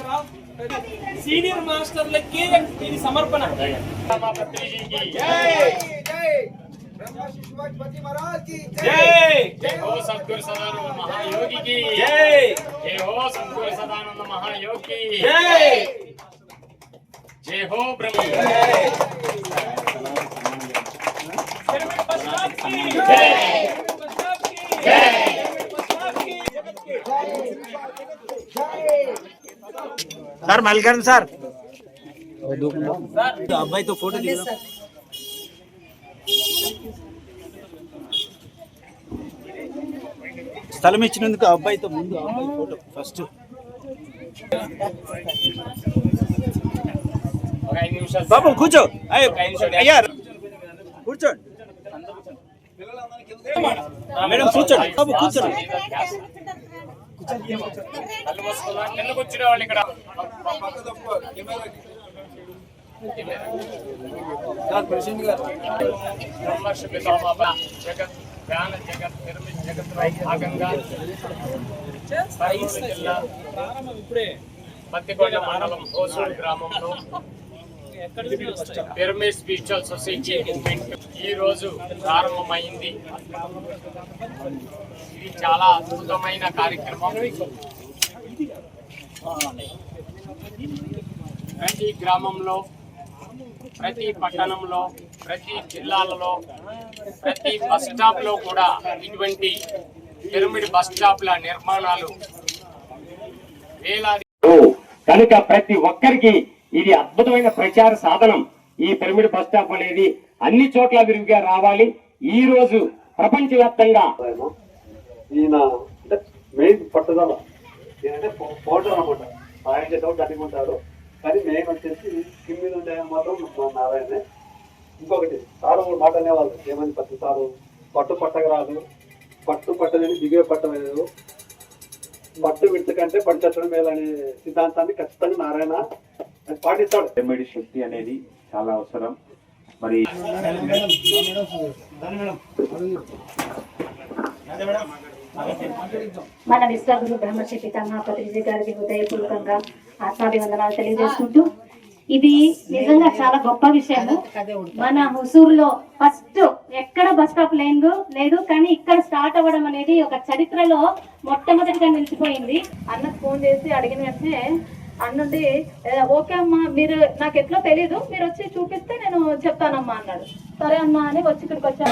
Picture of senior మాస్టర్లకి ఇది సమర్పణ ब्रह्मा शिशुपति महाराज की సార్ మల్లికార్జున సార్. అబ్బాయితో ఫోటో స్థలం ఇచ్చినందుకు అబ్బాయితో ముందు అబ్బాయి ఫోటో ఫస్ట్. బాబు కూర్చో. అయ్యా కూర్చోండి. మేడం కూర్చోండి. బాబు కూర్చోండి. కళ్ళు వాళ్ళు ఇక్కడ బ్రహ్మర్షి పితామహ జగత్ జ్ఞాన జగత్ నిర్మి జగత్ భాగంగా జిల్లా ప్రారంభం ఇప్పుడే మండలం హోసూరు గ్రామంలో పిరమిడ్ స్పిరిచువల్ సొసైటీ మూవ్మెంట్ ఈ రోజు ప్రారంభమైంది. ఇది చాలా అద్భుతమైన కార్యక్రమం. ప్రతి గ్రామంలో ప్రతి పట్టణంలో ప్రతి జిల్లాలలో ప్రతి బస్ స్టాప్లో కూడా ఇటువంటి పిరమిడ్ బస్ స్టాప్ల నిర్మాణాలు వేలాది కనుక ప్రతి ఒక్కరికి ఇది అద్భుతమైన ప్రచార సాధనం. ఈ పిరమిడ్ బస్ స్టాప్ అనేది అన్ని చోట్ల విరివిగా రావాలి. ఈ రోజు ప్రపంచవ్యాప్తంగా ఆయన ఈయన అంటే మెయిన్ పట్టుదల. ఏంటంటే పౌడర్ అనమాట. ఆయన చేసేవాడు కట్టుకుంటాడు కానీ మెయిన్ వచ్చేసి స్కిన్ మీద ఉండే మాత్రం మా నారాయణే. ఇంకొకటి సారు మూడు మాట అనేవాళ్ళు. ఏమని ప్రతి సారు పట్టు పట్టక రాదు. పట్టు పట్టలేని దిగే పట్టలేదు పట్టు విడత కంటే పట్టు మేలు అనే సిద్ధాంతాన్ని ఖచ్చితంగా నారాయణ పాటిస్తాడు. రెమెడీ శక్తి అనేది చాలా అవసరం. మరి మన విశ్వగురు బ్రహ్మశ్రీ పితామహ పత్రిజీ గారికి హృదయపూర్వకంగా ఆత్మాభివందనాలు తెలియజేసుకుంటూ ఇది నిజంగా చాలా గొప్ప విషయము మన హుసూరులో ఫస్ట్ ఎక్కడ బస్ స్టాప్ లేదు లేదు కానీ ఇక్కడ స్టార్ట్ అవ్వడం అనేది ఒక చరిత్రలో మొట్టమొదటిగా నిలిచిపోయింది. అన్నకు ఫోన్ చేసి అడిగిన వెంటనే అన్నుండి ఓకే అమ్మా మీరు నాకు ఎట్లా తెలియదు మీరు వచ్చి చూపిస్తే నేను చెప్తానమ్మా అన్నాడు. సరే అమ్మా అని వచ్చి ఇక్కడికి వచ్చాను